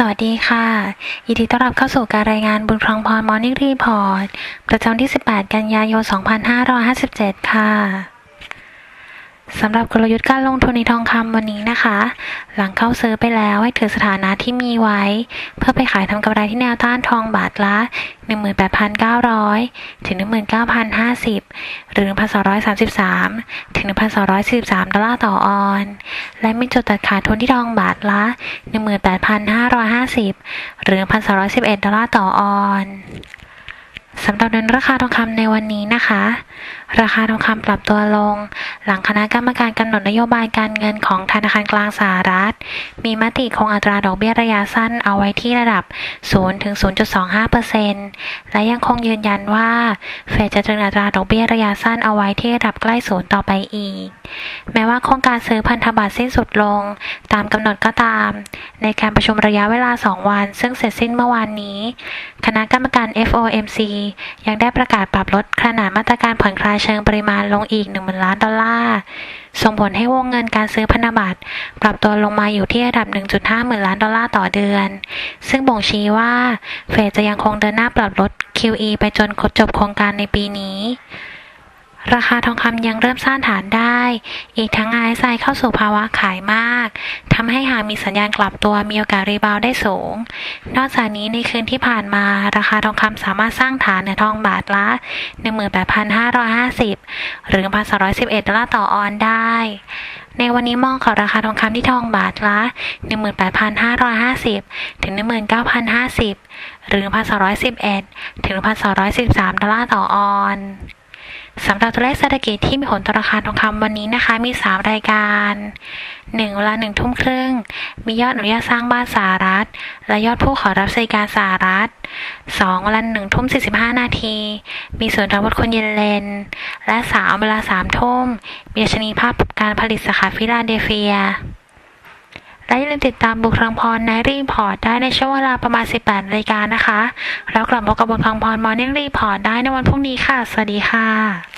สวัสดีค่ะ ยินดีต้อนรับเข้าสู่การรายงานบุญครองพรมอร์นิ่งรีพอร์ตประจำวันที่ 18 กันยายน 2557 ค่ะสำหรับกลยุทธ์การลงทุนในทองคำวันนี้นะคะ หลังเข้าซื้อไปแล้วให้ถือสถานะที่มีไว้ เพื่อไปขายทำกำไรที่แนวต้านทองบาทละ 18,900 ถึง 19,050 หรือ 1,233 ถึง 1,243 ดอลลาร์ต่อออน และมีจุดตัดขาดทุนที่ทองบาทละ 18,550 หรือ 1,211 ดอลลาร์ต่อออนสำหรับเดินราคาทองคำในวันนี้นะคะ ราคาทองคำปรับตัวลง หลังคณะกรรมการกำหนดนโยบายการเงินของธนาคารกลางสหรัฐ มีมติคงอัตราดอกเบี้ยระยะสั้นเอาไว้ที่ระดับ0ถึง0.25%และยังคงยืนยันว่า เฟดจะตรึงอัตราดอกเบี้ยระยะสั้นเอาไว้ที่ระดับใกล้ศูนย์ต่อไปอีก แม้ว่าโครงการซื้อพันธบัตรสิ้นสุดลง ตามกำหนดก็ตาม ในการประชุมระยะเวลา 2 วัน ซึ่งเสร็จสิ้นเมื่อวานนี้ คณะกรรมการ FOMC ยังได้ประกาศปรับลดขนาดมาตรการผ่อนคลายเชิงปริมาณลงอีก 1 0 0 0 ล้านดอลลาร์ส่งผลให้วงเงินการซื้อพันธบัตรปรับตัวลงมาอยู่ที่ระดับ 1.5 หมื่นล้านดอลลาร์ต่อเดือน ซึ่งบ่งชี้ว่า เฟดจะยังคงเดินหน้าปรับลด QE ไปจนจบโครงการในปีนี้ ราคาทองคำยังเริ่มสร้างฐานได้ อีกทั้ง RSI เข้าสู่ภาวะขายมากทำให้หากมีสัญญาณกลับตัวมีโอกาสรีบาวได้สูง นอกจากนี้ในคืนที่ผ่านมา ราคาทองคำสามารถสร้างฐานในทองบาทละ 18,550 หรือ 1,211 ดอลลาร์ต่อออนได้ ในวันนี้มองขอราคาทองคำที่ทองบาทละ 18,550 ถึง 19,050 หรือ 1,211 ถึง 1,213 ดอลลาร์ต่อออน สำหรับตัวเลขเศรษฐกิจที่มีผลต่อราคาทองคำวันนี้นะคะ มี 3 รายการ 1 เวลา1ทุ่มครึ่ง มียอดอนุญาตสร้างบ้านสหรัฐ และยอดผู้ขอรับบริการสหรัฐ 2 เวลา1ทุ่ม45 นาที มีส่วนทางวัดคนเย็นเลน และ 3 เวลา3ทุ่มมีชนีภาพการผลิตสาขาฟิลาเดลเฟีย และอย่าลืมติดตามบุคลังพรในรีพอร์ตได้ในช่วงเวลาประมาณ 18นาฬิกานะคะ แล้วกลับมาพบกับบุคลังพรมอร์นิ่งรีพอร์ตได้ในวันพรุ่งนี้ค่ะ สวัสดีค่ะ